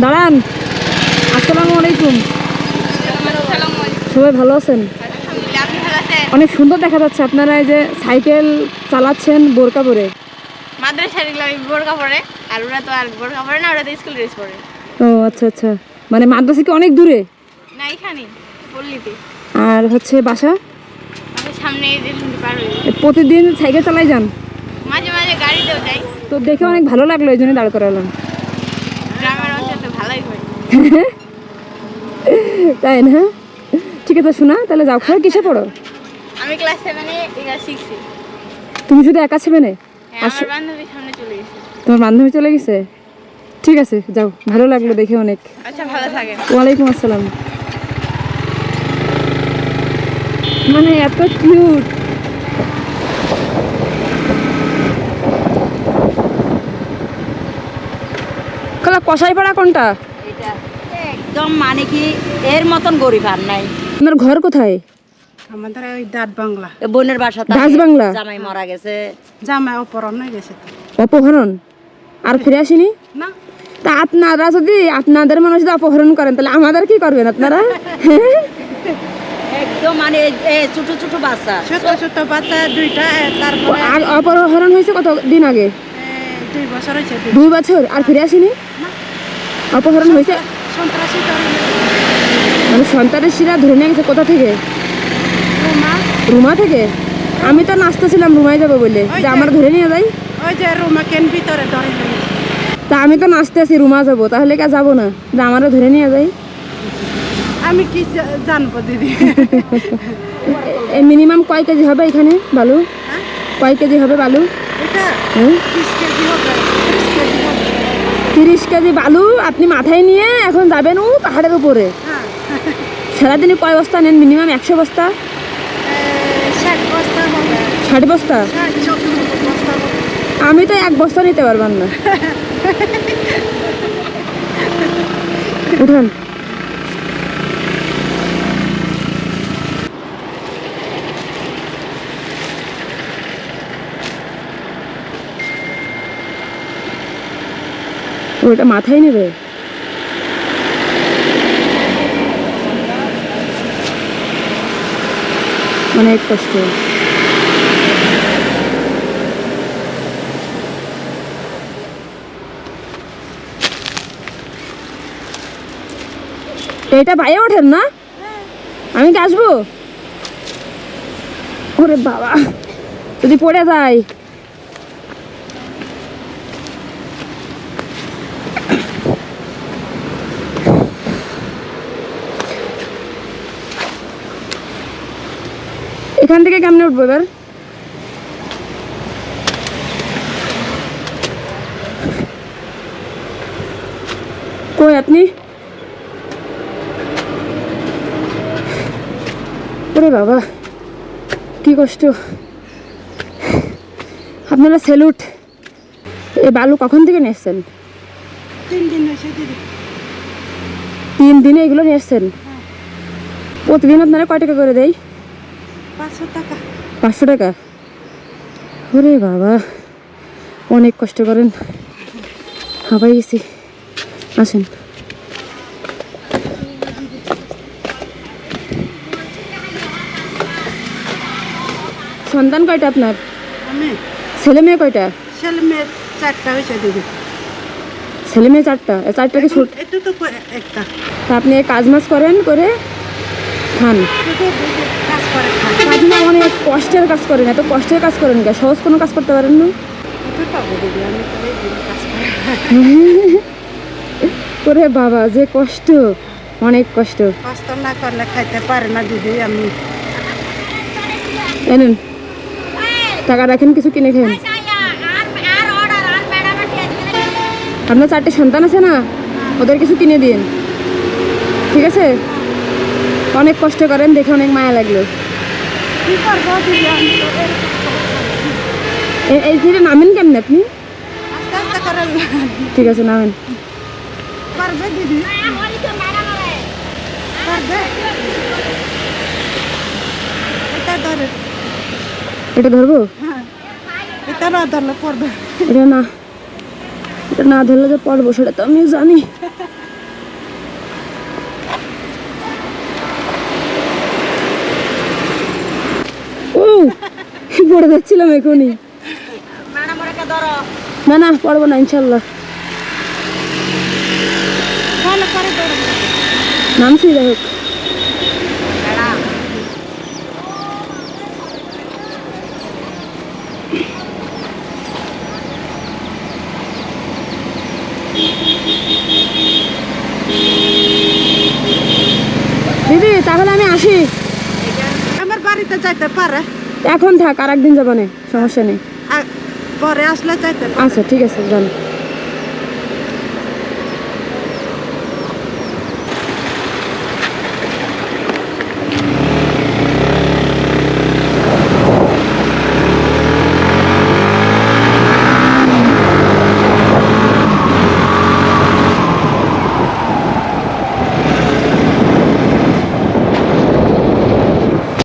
দাঁড়ান। আসসালামু আলাইকুম। সবাই ভালো আছেন? অনেক সুন্দর দেখা যাচ্ছে। আপনারা এই যে সাইকেল চালাচ্ছেন বোরকা পরে। মাদ্রাসার বোরকা পরে আর ওরা তো আর বোরকা পরে না ওরা তো স্কুল ড্রেস পরে। ও আচ্ছা আচ্ছা। মানে মাদ্রাসা কি অনেক দূরে? না এখানে পল্লীতে। আর হচ্ছে বাসা? সামনে প্রতিদিন সাইকেল চালাই যান? মাঝে মাঝে গাড়িতেও যাই। তো দেখে অনেক ভালো লাগল এই জন্য দাঁড় করালাম গ্রামের অঞ্চল তো ভালোই হয় তাই না? ঠিক আছে শোনা তাহলে যাও। খাওয়া কিসে পড়ো? আমি ক্লাস সেভেনে এগুলো শিখছি তুমি শুধু একা ছেলে নে হ্যাঁ, আমার বান্ধবীর সামনে চলে গেছে। তোমার বান্ধবী চলে গেছে? ঠিক আছে যাও। ভালো লাগল দেখে অনেক। আচ্ছা ভালো থাকে ওয়ালাইকুম আসসালাম। মানে এত কিউট কালা কষাই পাড়া কোনটা? একদম মানে কি এর মতন গরিব আর নাই। আপনার ঘর কোথায়? আমাদের ওই দাঁত বাংলা। বোনের বাসা দাস বাংলা? জামাই মারা গেছে। জামাই অপহরণ হয়ে গেছে অপহরণ? আর ফিরে আসেনি? না। তা আপনারা যদি আপনাদের মানুষ যদি অপহরণ করেন তাহলে আমাদের কি করবেন আপনারা? একদম মানে ছোট ছোট বাচ্চা। ছোট ছোট বাচ্চা দুইটা তারপরে আর অপহরণ হয়েছে কত দিন আগে? দুই বছর হয়েছে দুই- বছর। আর ফিরে আসেনি? অপহরণ হয়েছে? মানে শিরা ধরে নিয়ে গেছে কোথা থেকে? রুমা। রুমা থেকে? আমি তো নাচতেছিলাম রুমায় যাব বলে। যে আমার ধরে নিয়ে যাই। ওই যে রুমা কেন ভিতরে ধরে তা আমি তো নাচতেছি রুমা যাব। তাহলে কে যাব না? যে আমারও ধরে নিয়ে যাই। আমি কি জানব দিদি? মিনিমাম কয় কেজি হবে এখানে বালু? হ্যাঁ? কয় কেজি হবে বালু? এটা হ্যাঁ কেজি হবে কেজি হবে। তিরিশ কেজি বালু আপনি মাথায় নিয়ে এখন যাবেন ও পাহাড়ের উপরে। হ্যাঁ। সারাদিনে কয় বস্তা নেন? মিনিমাম একশো বস্তা? ষাট বস্তা আমি তো এক বস্তা নিতে পারবেন না। উঠান। ওটা মাথায় নেবে? অনেক কষ্ট। এটা বাইরে ওঠেন না? আমি কি আসব? ওরে বাবা, যদি পড়ে যায়। এখান থেকে কেমনে উঠবো এবার? কই আপনি? ওরে বাবা কি কষ্ট। আপনারা স্যালুট এ বালু কখন থেকে নিয়ে এসছেন? তিন দিন এগুলো নিয়ে এসছেন? প্রতিদিন আপনারা কয় টাকা করে দেয়? পাঁচশো টাকা। পাঁচশো টাকা? ওরে বাবা অনেক কষ্ট করেন। হাবাই গেছি। আসেন। সন্তান কয়টা আপনার? ছেলে মেয়ে কয়টা? ছেলে মেয়ে চারটা হয়েছে দিদি ছেলে মেয়ে চারটা? চারটা কি ছোট? একটু তো একটা। তা আপনি কাজ মাজ করেন করে খান। আপনি অনেক কষ্টের কাজ করেন এত কষ্টের কাজ করেন কে? সহজ কোনো কাজ করতে পারেন না? ওরে বাবা যে কষ্ট অনেক কষ্ট। কষ্ট না করলে খাইতে পারে না দিদি আমি। এনেন টাকা রাখেন কিছু কিনে খেন আপনার চারটে সন্তান আছে না? ওদের কিছু কিনে দিন ঠিক আছে? অনেক কষ্ট করেন দেখে অনেক মায়া লাগল কি করব দিদি আমি তো এই থেকে নামেন কেমন আপনি? ঠিক আছে নামেন। পারবে দিদি? এটা এটা ধরবো? হ্যাঁ। এটা না ধরলে পড়বে। এটা না। এটা না ধরলে যে পড়ব সেটা তো আমিও জানি। পড়ে যাচ্ছিলাম এখনই। না না পারব না ইনশাল্লাহ। নামছি যাই হোক। দিদি তাহলে আমি আসি। আমার বাড়িতে যাইতে পারে। এখন থাক আর একদিন যাবানে সমস্যা নেই। পরে আসলে আচ্ছা ঠিক আছে যান।